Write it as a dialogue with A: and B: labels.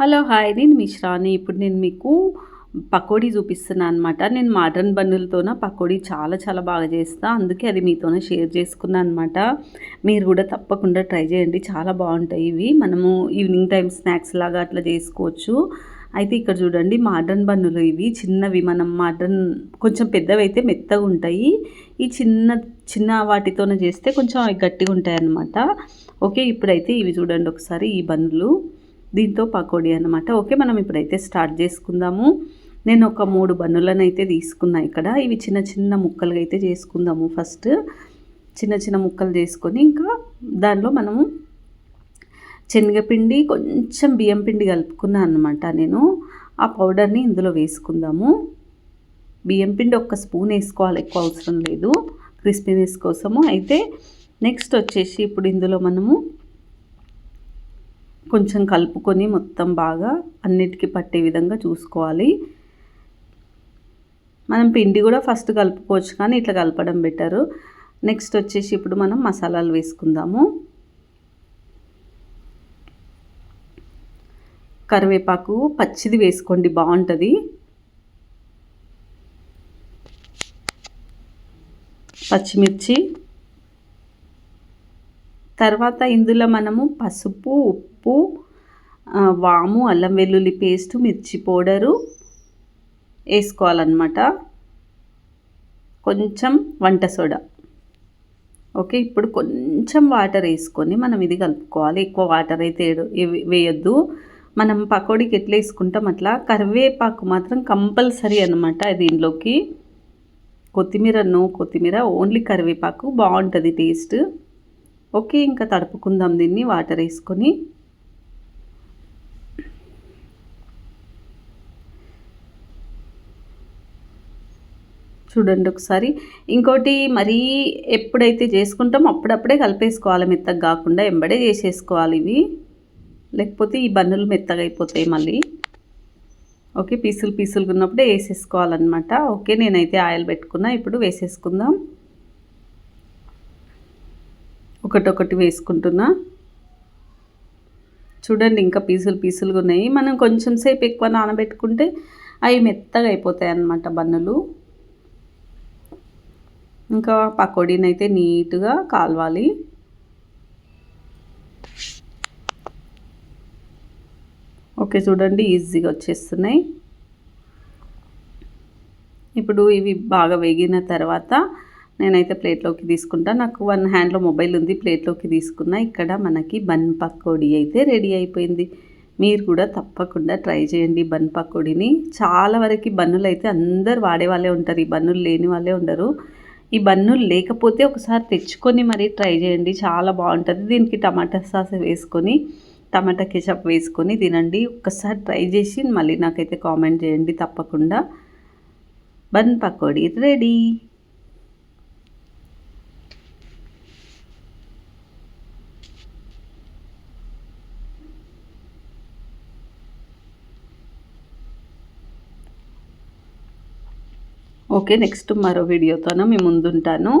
A: Hello hi. నేను మిశ్రాని ఇప్పుడు నేను మీకు పకోడీ చూపిస్తున్నాను అనమాట నేను మటన్ బన్నులతోన పకోడీ చాలా చాలా బాగా చేస్తా. అందుకే అది మీతోనే షేర్ చేసుకున్నాను అనమాట మీరు కూడా తప్పకుండా ట్రై చేయండి. చాలా బాగుంటాయి ఇవి. మనము ఈవినింగ్ టైం స్నాక్స్ లాగా అట్లా చేసుకోవచ్చు. అయితే ఇక్కడ చూడండి మటన్ బన్నులు ఇవి. చిన్నవి మనం మటన్ కొంచెం పెద్దవి అయితే మెత్తగా ఉంటాయి. ఈ చిన్న చిన్న వాటితోనే చేస్తే కొంచెం అవి గట్టిగా ఉంటాయి అన్నమాట ఓకే ఇప్పుడైతే ఇవి చూడండి ఒకసారి ఈ బన్నులు. దీంతో పకోడీ అనమాట ఓకే మనం ఇప్పుడైతే స్టార్ట్ చేసుకుందాము. నేను ఒక మూడు బన్నులను అయితే తీసుకున్నా ఇక్కడ. ఇవి చిన్న చిన్న ముక్కలుగా అయితే చేసుకుందాము ఫస్ట్. చిన్న చిన్న ముక్కలు చేసుకొని ఇంకా దానిలో మనము శనగపిండి కొంచెం బియ్యం పిండి కలుపుకున్నాను అనమాట నేను. ఆ పౌడర్ని ఇందులో వేసుకుందాము. బియ్యం పిండి ఒక్క స్పూన్ వేసుకోవాలి ఎక్కువ అవసరం లేదు. క్రిస్పీనెస్ కోసము. అయితే నెక్స్ట్ వచ్చేసి ఇప్పుడు ఇందులో మనము కొంచెం కలుపుకొని మొత్తం బాగా అన్నిటికీ పట్టే విధంగా చూసుకోవాలి. మనం పిండి కూడా ఫస్ట్ కలుపుకోవచ్చు కానీ ఇట్లా కలపడం బెటరు. నెక్స్ట్ వచ్చేసి ఇప్పుడు మనం మసాలాలు వేసుకుందాము. కరివేపాకు పచ్చిది వేసుకోండి బాగుంటుంది. పచ్చిమిర్చి తర్వాత ఇందులో మనము పసుపు ఉప్పు వాము అల్లం వెల్లుల్లి పేస్ట్ మిర్చి పౌడరు వేసుకోవాలన్నమాట. కొంచెం వంట సోడా. ఓకే ఇప్పుడు కొంచెం వాటర్ వేసుకొని మనం ఇది కలుపుకోవాలి. ఎక్కువ వాటర్ అయితే వేయొద్దు. మనం పకోడీకి ఎట్లా వేసుకుంటాం అట్లా? కరివేపాకు మాత్రం కంపల్సరీ అనమాట దీనిలోకి కొత్తిమీర నో కొత్తిమీర ఓన్లీ కరివేపాకు. బాగుంటుంది టేస్ట్. ఓకే ఇంకా తడుపుకుందాం దీన్ని వాటర్ వేసుకొని. చూడండి ఒకసారి. ఇంకోటి మరీ ఎప్పుడైతే చేసుకుంటామో అప్పుడప్పుడే కలిపేసుకోవాలి మెత్తగా కాకుండా ఎంబడే చేసేసుకోవాలి ఇవి. లేకపోతే ఈ బన్నులు మెత్తగా అయిపోతాయి మళ్ళీ. ఓకే పీసులు పీసులుగా ఉన్నప్పుడే వేసేసుకోవాలన్నమాట. ఓకే నేనైతే ఆయిల్ పెట్టుకున్నా ఇప్పుడు వేసేసుకుందాం. ఒకటొకటి వేసుకుంటున్నా. చూడండి ఇంకా పీసులు పీసులుగా ఉన్నాయి. మనం కొంచెం సేపు ఎక్కువ నానబెట్టుకుంటే అవి మెత్తగా అయిపోతాయి అన్నమాట బన్నులు. ఇంకా పకోడీని అయితే నీట్గా కాలవాలి. ఓకే చూడండి ఈజీగా వచ్చేస్తున్నాయి. ఇప్పుడు ఇవి బాగా వేగిన తర్వాత నేనైతే ప్లేట్లోకి తీసుకుంటా. నాకు వన్ హ్యాండ్లో మొబైల్ ఉంది ప్లేట్లోకి తీసుకున్నా. ఇక్కడ మనకి బన్ పకోడీ అయితే రెడీ అయిపోయింది. మీరు కూడా తప్పకుండా ట్రై చేయండి బన్ పకోడీని. చాలా వరకు బన్నులు అయితే అందరు వాడే వాళ్ళే ఉంటారు ఈ బన్నులు లేని వాళ్ళే ఉండరు. ఈ బన్నులు లేకపోతే ఒకసారి తెచ్చుకొని మరీ ట్రై చేయండి చాలా బాగుంటుంది. దీనికి టమాటా సాస్ వేసుకొని టమాటా కెచప్ వేసుకొని తినండి. ఒక్కసారి ట్రై చేసి మళ్ళీ నాకైతే కామెంట్ చేయండి తప్పకుండా. Bun pakodi ready. Okay next మరో వీడియోతోనూ మీ ముందుంటాను.